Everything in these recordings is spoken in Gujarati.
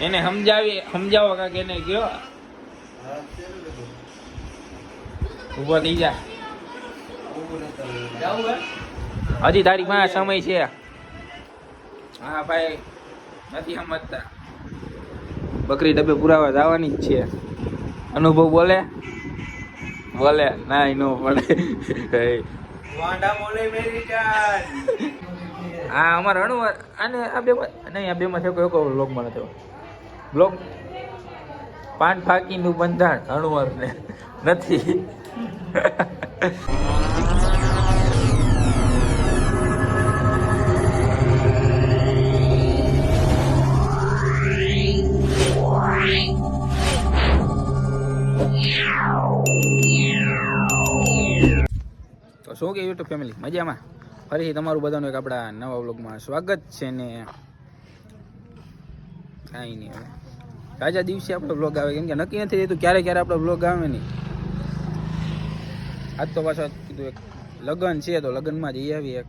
એને સમજાવી સમજાવો કાક એને કયો. ઊભો થઈ જા. હજી તારી પાસે સમય છે. હા ભાઈ નથી સમજતા. બકરી ડબ્બે પુરાવા જવાની જ છે. અનુભવ બોલે? બોલે ના નો પડે હા. અમારે અણુ અને આ બે નહીં આ બેમાં છે કોઈ લોક મળે નથી બ્લોગ પાન ફાકીનું બંધાણ અણુવર નથી. તો શું કે યુટ્યુબ ફેમિલી મજામાં? ફરીથી તમારું બધાનું એક આપણા નવા વ્લોગમાં સ્વાગત છે ને કાંઈ નહીં હવે. તાજા દિવસે આપણો બ્લોગ આવે કેમ કે નક્કી નથી રહેતું ક્યારે ક્યારે આપણો બ્લોગ આવે નહીં. આજ તો પાછો કીધું એક લગ્ન છે તો લગ્નમાં જઈ આવી એક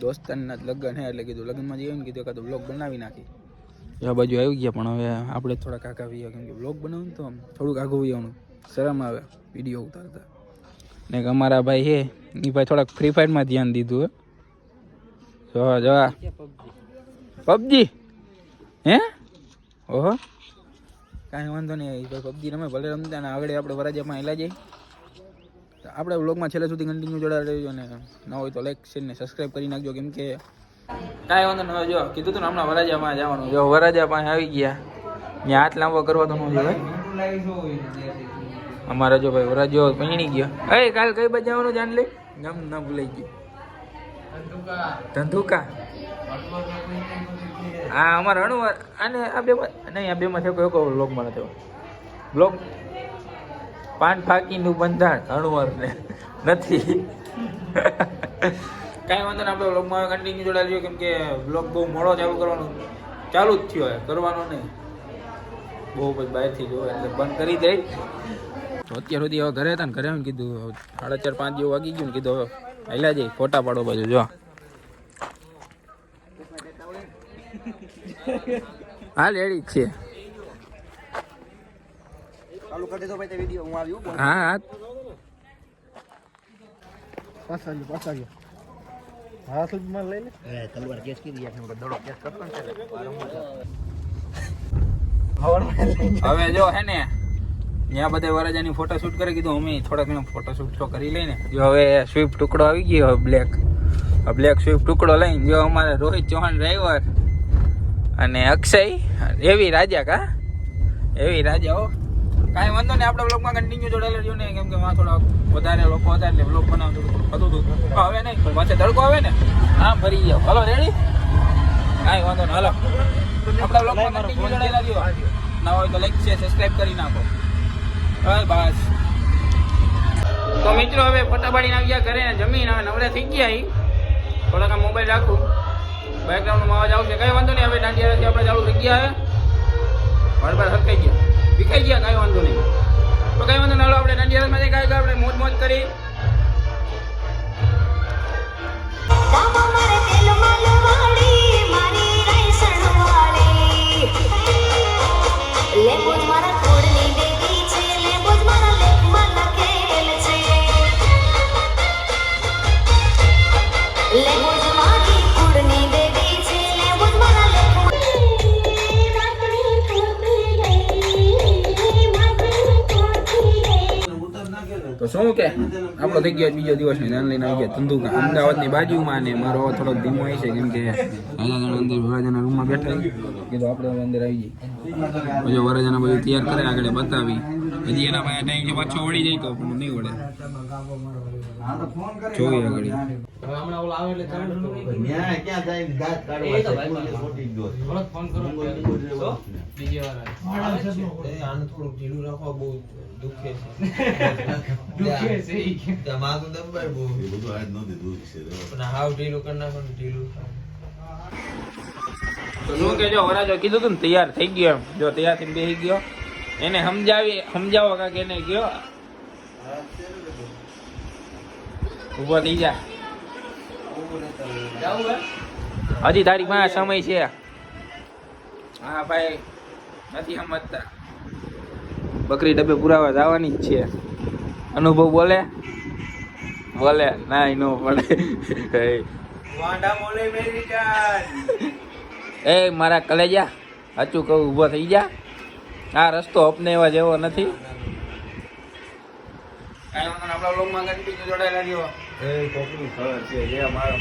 દોસ્તારના લગ્ન હે એટલે કીધું લગ્નમાં જઈએ ને કીધું એકાદો વ્લોગ બનાવી નાખી આ બાજુ આવી ગયા પણ હવે આપણે થોડાક આઘા આવી કેમ કે વ્લોગ બનાવું તો આમ થોડુંક આઘું આવવાનું શરમ આવે વીડિયો ઉતારતા. ને અમારા ભાઈ હે એ ભાઈ થોડાક ફ્રી ફાયરમાં ધ્યાન દીધું હે. જો જો પબજી? હે? ઓહો. કાંઈ વાંધો નહીં પબજી રમે, ભલે રમતા ને આગળ આપણે વરાજામાં હેલા જઈએ આપણે બ્લોગમાં છેલ્લે સુધી કન્ટિન્યુ જોડાઈ રહેજો ને ન હોય તો લાઈક શેર ને સબસ્ક્રાઈબ કરી નાખજો, કેમ કે કાંઈ વાંધો નહીં જો, કીધું તું ને હમણાં વરાજામાં જવાનું. જો, વરાજા પાસે આવી ગયા. ત્યાં હાથ લાંબો કરવા તો ન જોઈએ અમારા જો ભાઈ વરાજો પૈણી ગયો. એ, કાલ કઈ બાજુ જવાનું જાણ લે? ગમ ન ભૂલાઈ ગયું. ધંધુકા. હા, અમારે અણુવાર અને આ બે નહીં, આ બેમાં થયો કોઈ બ્લોગમાં નથી બ્લોગ પાન ફાકીનું બંધાણ અણુવાર ને. નથી. કાંઈ વાંધો નહીં, આપણે બ્લોગમાં કન્ટિન્યુ જોડાજો કેમ કે બ્લોગ બહુ મોડો ચાલુ કરવાનું ચાલુ જ થયો કરવાનો નહીં. બહુ પછી બહારથી જોવે, એટલે બંધ કરી દઈ અત્યાર સુધી હવે ઘરે હતા ને, ઘરે એમ કીધું સાડા ચાર પાંચ જેવું વાગી ગયું ને, કીધું હવે હાલ્યા જઈ ફોટા પાડો બાજુ, જો. હા લેડી જ છે. ચાલુ કરી દેતો ભાઈ તે વિડિયો હું આવ્યું હા હા. પાછા ગયો પાછા ગયો હા તો મને લઈ લે. એ તલવાર કેસ કરી યાર હું દડો કેસ કરતો ને હવે જો હે ને ત્યાં બધા વરાજાની ફોટોશૂટ કરી કીધું અમે થોડાક ઘણા ફોટોશૂટ તો કરી લઈને. જો હવે સ્વિફ્ટ ટુકડો આવી ગયો બ્લેક બ્લેક સ્વિફ્ટ ટુકડો લઈને જો અમારે રોહિત ચૌહાણ ડ્રાઈવર અને અક્ષય, એવી રાજા કા? એવી રાજા હો. કાંઈ વાંધો નહીં, આપણે બ્લોગમાં કન્ટિન્યુ જોડાયેલા રહ્યું ને, કેમ કે વાં થોડા વધારે લોકો હતા એટલે બ્લોગ બનાવતું હતું હતું હવે નહીં, પાછે તડકો આવે ને. આમ ફરી ગયો. હલો રેડી કાંઈ વાંધો નહીં, હલો. આપણા બ્લોગમાં કન્ટિન્યુ જોડાયેલા રહ્યો. ના હોય તો લાઈક છે સબસ્ક્રાઈબ કરી નાખો. હવે બસ. તો મિત્રો, હવે ફોટા પાડીને આવી ગયા ઘરે, જમીન હવે નવરે થઈ ગયા થોડાક મોબાઈલ રાખું. બેકગ્રાઉન્ડમાં અવાજ આવશે. કઈ વાંધો નહીં, હવે દાંડિયાથી આપણે ચાલુ થઈ ગયા હવે બરાબર હરકાઈ ગયા. વિખાઈ ગયા, કાંઈ વાંધો નહીં. તો કઈ વાંધો નહીં આપણે દાંડિયામાં કાંઈ આપણે મોજ મોજ કરી. મારે તેલ માલવાડી મારી શું કે? આપણો થઈ ગયો બીજો દિવસ ને જાન લઈને આવી ગયા ધંધુકા. અમદાવાદની બાજુમાં ને મારો થોડોક ધીમો હોય છે, કેમ કે અહીંયા અંદર વરાજાના રૂમમાં બેઠા. કીધું આપણે અંદર આવી જઈએ. પછી વરાજાના બધું તૈયાર કરે આગળ બતાવી. હજી એના પાસે ટાઈમ છે પાછો વળી જાય તો પણ નહીં વળે. જોઈએ આગળ. ન્યાય ક્યાં જાય દાંત કાઢવા છે મોટી ગયો આનું થોડુંક ઢીલું રાખવા બહુ દુખે છે. તમારું તો દબાય બહુ. બધું આજ નહોતી દૂધ છે પણ હાવ ઢીલું કરી નાખો ઢીલું તો શું કે જો વરાજો કીધું તું ને તૈયાર થઈ ગયો એમ. જો તૈયાર થઈને બેસી ગયો. એને સમજાવી સમજાવો કાંક એને કયો. ઊભો થઈ જા. હજી તારી પાસે સમય છે. હા ભાઈ નથી સમજતા. બકરી ડબ્બે પુરાવા જવાની જ છે. અનુભવ બોલે? બોલે ના નો પડે એ મારા કલેજા હચું કહું ઊભો થઈ જા. આ રસ્તો અપને એવા જેવો નથી. આપણા વ્લોગમાં કન્ટિન્યુ જોડાયેલા રહ્યો એ કોકનું છે જે અમારો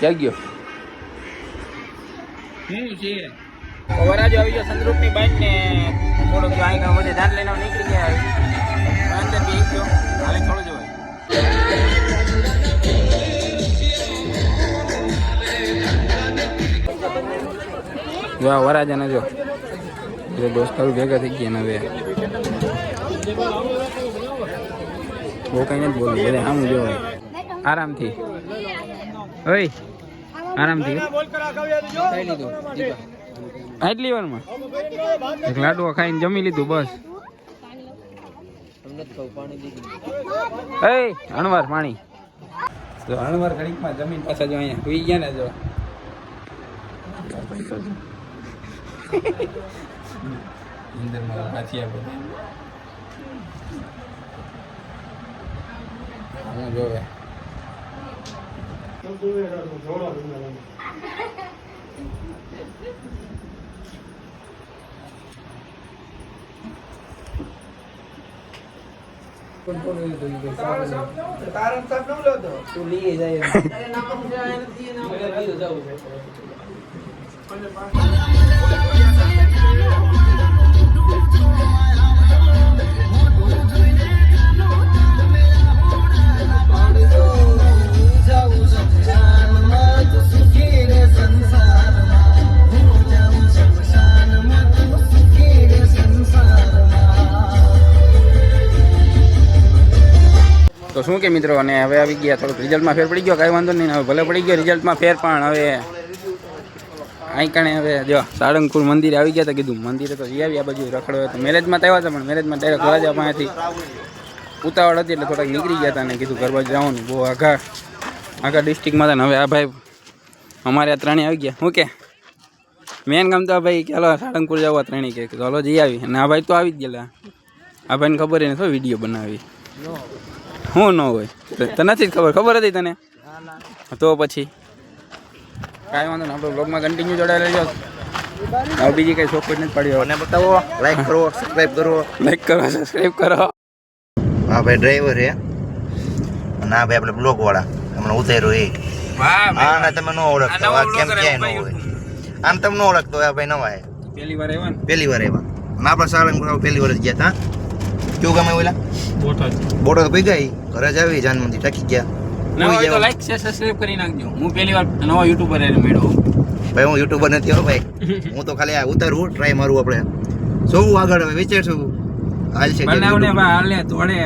ક્યાં ગયો? શું છે? વરાજો આવી ગયો સંદ્રુપની બાઈક ને થોડોક જો આગળ વધે ધ્યાન લઈને નીકળી ગયા. અંદર બી ગયો. હાલે થોડો જવાય જો આ વરાજાને જો. એટલે દોસ્તારો ભેગા થઈ ગયા હવે. બહુ કઈ નથી બોલું. બધા આમ જો. આરામથી. ઓય. આરામથી. આટલી વારમાં એક ખાઈને જમી લીધું બસ. એ અણવાર પાણી. અણવાર જમીન પાછા જો અહીંયા સુઈ ગયા ને જો. અંદરમાં પાછી બધા હું જોવે તું લઈ જાય તો શું કે મિત્રો, અને હવે આવી ગયા થોડુંક રિઝલ્ટમાં ફેર પડી ગયો, કાંઈ વાંધો નહીં, હવે ભલે પડી ગયો રિઝલ્ટમાં ફેર, પણ હવે અહીં કણે હવે જો સાળંગપુર મંદિરે આવી ગયા હતા કીધું મંદિરે તો જઈ આવી આ બાજુ રખડો હતો મેરેજમાં તો આવ્યા હતા પણ મેરેજમાં ડાયરેક્ટ વરાજા પાસેથી ઉતાવળ હતી એટલે થોડાક નીકળી ગયા હતા ને કીધું ઘર બાજુ જવાનું બહુ આઘા આખા ડિસ્ટ્રિક્ટમાં હતા ને હવે આ ભાઈ અમારે આ ત્રણેય આવી ગયા. ઓકે મેન ગામ તો આ ભાઈ હાલો સાળંગપુર જવા ત્રણેય કે ચાલો જઈ આવી અને આ ભાઈ તો આવી જ ગયેલા. આ ભાઈને ખબર એને શું વીડિયો બનાવી. હું ન હોય? તો- તો નથી જ ખબર? ખબર હતી તને? તો પછી? કાંઈ વાંધો નહીં આપણે બ્લોગમાં કન્ટિન્યુ જોડાયેલા રહેજો હવે બીજી કઈ શોખ નથી પડ્યો મને બતાવો લાઈક કરો સબસ્ક્રાઇબ કરો. લાઈક કરો સબસ્ક્રાઇબ કરો. હા ભાઈ ડ્રાઈવર હે અને આ ભાઈ આપણે બ્લોક વાળા હમણાં ઉતેરો એ. હા ના તમે ન ઓળખતો આ કેમ ક્યાંય ન હોય. આમ તમે ન ઓળખતો આ ભાઈ નવા હે પહેલી વાર આવ્યા ને? પહેલી વાર એવા અને આપણા સાળંગપુર પહેલી વાર જ ગયા તા. કયું ગમે ઓલા? બોટો તો પી ગઈ ઘરે જ આવી જાન મંદિર થાકી ગયા. ના હોઈ હોય તો લાઈક શેર સબસ્ક્રાઈબ કરી નાખજો. હું પહેલી વાર નવા યુટ્યુબર એને મળ્યો ભાઈ હું યુટ્યુબર નથી હો ભાઈ. હું તો ખાલી આ ઉતારું ટ્રાય મારું આપણે. જોવું આગળ હવે વિચારશું. હાલ છે બનાવને. હાલે તોડે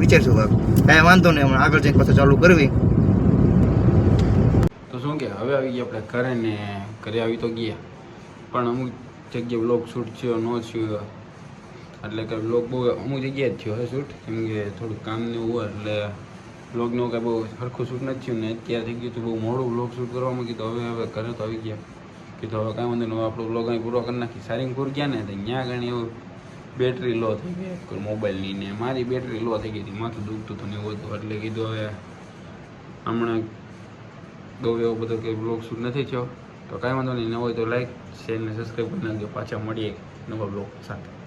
વિચારશું ભાઈ કાંઈ વાંધો નહીં હમણાં આગળ જઈને પાછું ચાલુ કરવી. તો શું કે હવે આવી ગયા આપણે ઘરે ને ઘરે આવી તો ગયા. પણ અમુક જગ્યાએ બ્લોગ શૂટ થયો ન થયો. એટલે કે બ્લોગ બહુ અમુક જગ્યાએ જ થયો હે શૂટ કેમ કે થોડુંક કામ ને એવું એટલે બ્લોગનું કાંઈ બહુ સરખું શૂટ નથી થયું ને અત્યારે થઈ ગયું હતું બહુ મોડું બ્લોગ શૂટ કરવામાં કીધું, હવે હવે ઘરે તો આવી ગયા. કીધું, હવે કાંઈ વાંધો નહીં આપણો બ્લોગ અહીં પૂરો કરી નાખી સારિંગપુર ગયા ને ત્યાં ઘણી એવું બેટરી લો થઈ ગઈ. મોબાઈલની ને મારી બેટરી લો થઈ ગઈ હતી, માથું દુખતું હતું ને એવું હતું. એટલે કીધું, હવે હમણાં બહુ એવો બધો કે બ્લોગ શૂટ નથી થયો. તો કાંઈ વાંધો નહીં, ન હોય તો લાઈક શેર ને સબસ્ક્રાઈબ કરી નાખજો. પાછા મળીએ નવા બ્લોગ સાથે.